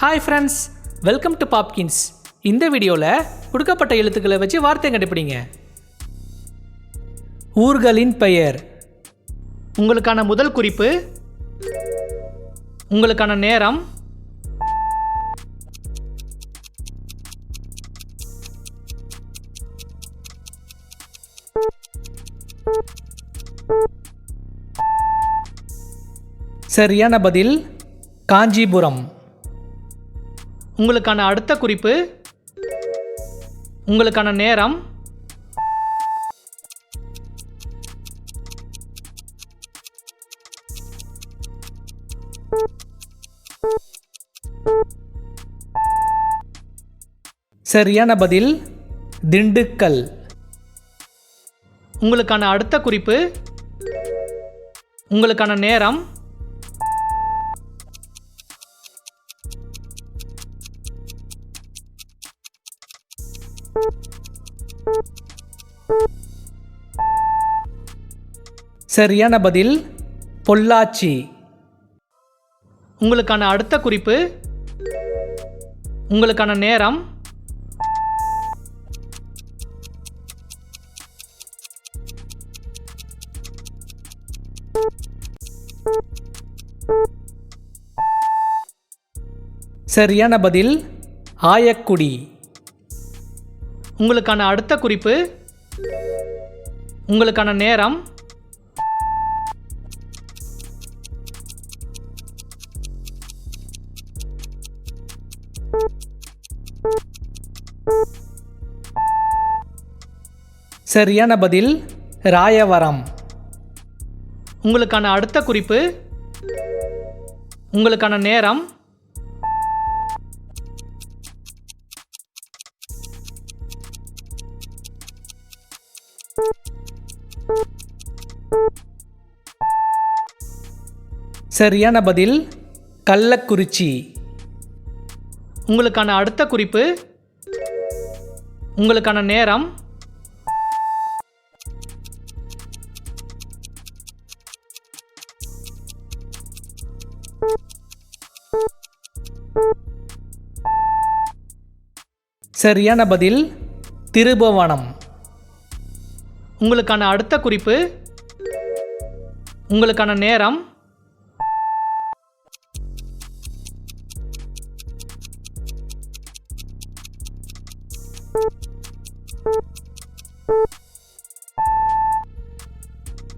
Hi friends welcome to Popkins இந்த வீடியோவில் கொடுக்கப்பட்ட எழுத்துக்களை வச்சு வார்த்தை கண்டுபிடிங்க. ஊர்களின் பெயர். உங்களுக்கான முதல் குறிப்பு. உங்களுக்கான நேரம். சரியான பதில் காஞ்சிபுரம். உங்களுக்கான அடுத்த குறிப்பு உங்களுக்கான நேரம் சரியான பதில் திண்டுக்கல். உங்களுக்கான அடுத்த குறிப்பு உங்களுக்கான நேரம் சரியான பதில் பொள்ளாச்சி. உங்களுக்கான அடுத்த குறிப்பு உங்களுக்கான நேரம். சரியான பதில் ஆயக்குடி. உங்களுக்கான அடுத்த குறிப்பு உங்களுக்கான நேரம் சரியான பதில் ராயவரம். உங்களுக்கான அடுத்த குறிப்பு உங்களுக்கான நேரம் சரியான பதில் கள்ளக்குறிச்சி. உங்களுக்கான அடுத்த குறிப்பு உங்களுக்கான நேரம். சரியான பதில் திருபுவனம். உங்களுக்கான அடுத்த குறிப்பு உங்களுக்கான நேரம்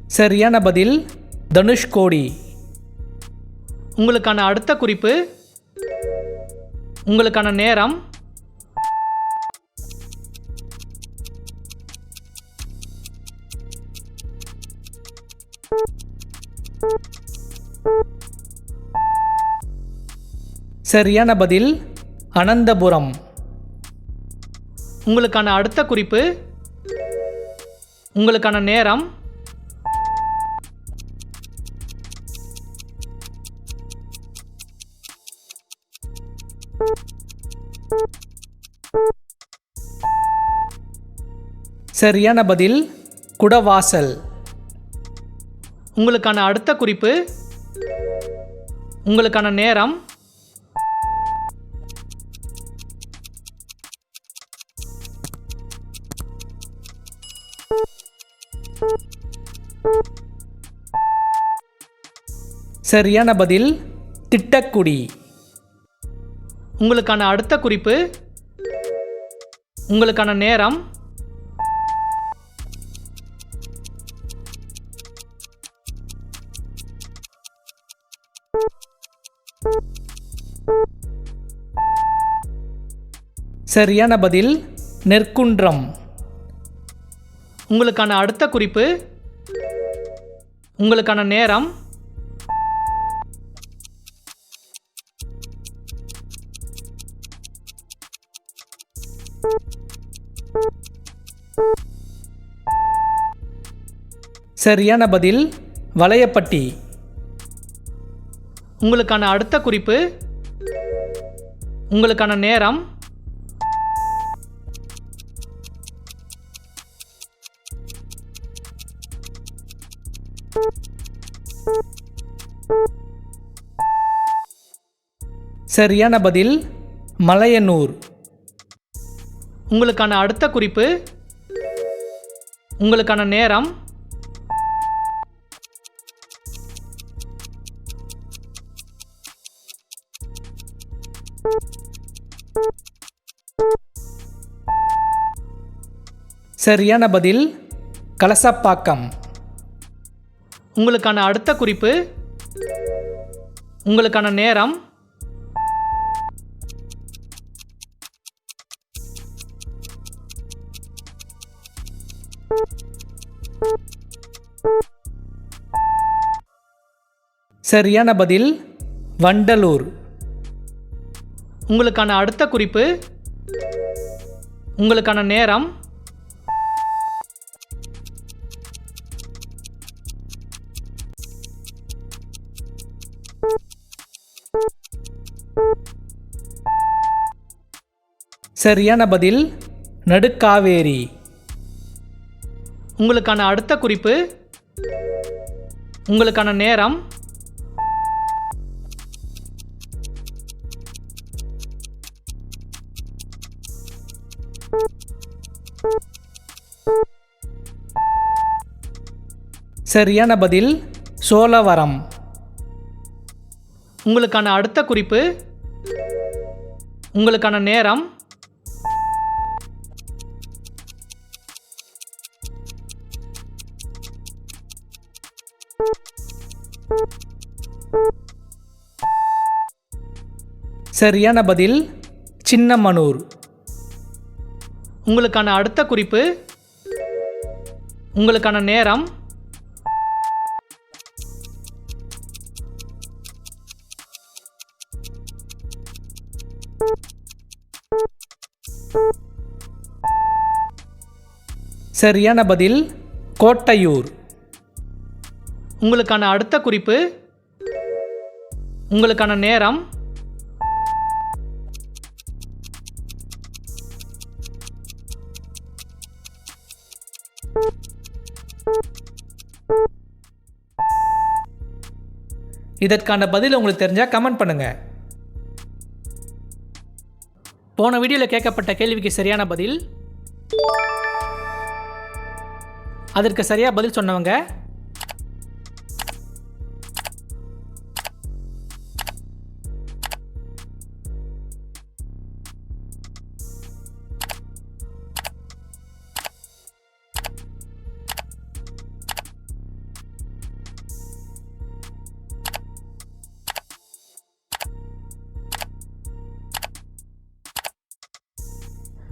சரியான பதில் தனுஷ்கோடி உங்களுக்கான அடுத்த குறிப்பு உங்களுக்கான நேரம் சரியான பதில் அனந்தபுரம். உங்களுக்கான அடுத்த குறிப்பு உங்களுக்கான நேரம் சரியான பதில் குடவாசல். உங்களுக்கான அடுத்த குறிப்பு உங்களுக்கான நேரம் சரியான பதில் திட்டக்குடி. உங்களுக்கான அடுத்த குறிப்பு உங்களுக்கான நேரம் சரியான பதில் நெற்குன்றம். உங்களுக்கான அடுத்த குறிப்பு உங்களுக்கான நேரம். சரியான பதில் வளையப்பட்டி. உங்களுக்கான அடுத்த குறிப்பு உங்களுக்கான நேரம். சரியான பதில் மலையனூர். உங்களுக்கான அடுத்த குறிப்பு உங்களுக்கான நேரம் சரியான பதில் கலசப்பாக்கம். உங்களுக்கான அடுத்த குறிப்பு உங்களுக்கான நேரம் சரியான பதில் வண்டலூர். உங்களுக்கான அடுத்த குறிப்பு உங்களுக்கான நேரம். சரியான பதில் நடுக்காவேரி. உங்களுக்கான அடுத்த குறிப்பு உங்களுக்கான நேரம் சரியான பதில் சோழவரம். உங்களுக்கான அடுத்த குறிப்பு உங்களுக்கான நேரம் சரியான பதில் சின்னமனூர். உங்களுக்கான அடுத்த குறிப்பு உங்களுக்கான நேரம். சரியான பதில் கோட்டையூர். உங்களுக்கான அடுத்த குறிப்பு உங்களுக்கான நேரம் இதற்கான பதில் உங்களுக்கு தெரிஞ்சால் கமெண்ட் பண்ணுங்கள் போன வீடியோவில் கேட்கப்பட்ட கேள்விக்கு சரியான பதில் அதற்கு சரியாக பதில் சொன்னவங்க